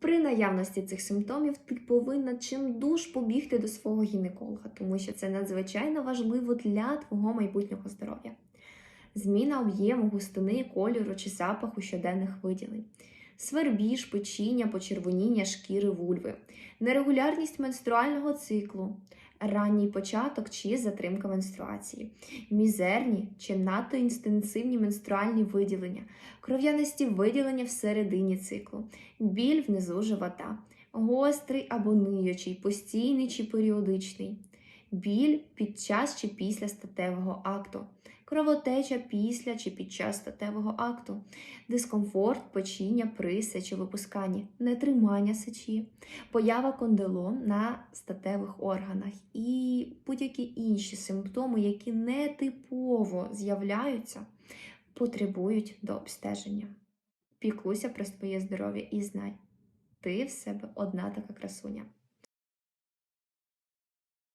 При наявності цих симптомів ти повинна чимдуж побігти до свого гінеколога, тому що це надзвичайно важливо для твого майбутнього здоров'я. Зміна об'єму, густини, кольору чи запаху щоденних виділень, свербіж, печіння, почервоніння шкіри вульви, нерегулярність менструального циклу, ранній початок чи затримка менструації, мізерні чи надто інтенсивні менструальні виділення, кров'янисті виділення всередині циклу, біль внизу живота, гострий або ниючий, постійний чи періодичний, біль під час чи після статевого акту, кровотеча після чи під час статевого акту, дискомфорт, печіння при сечовипусканні, нетримання сечі, поява кондилом на статевих органах і будь-які інші симптоми, які нетипово з'являються, потребують до обстеження. Піклуйся про своє здоров'я і знай, ти в себе одна така красуня.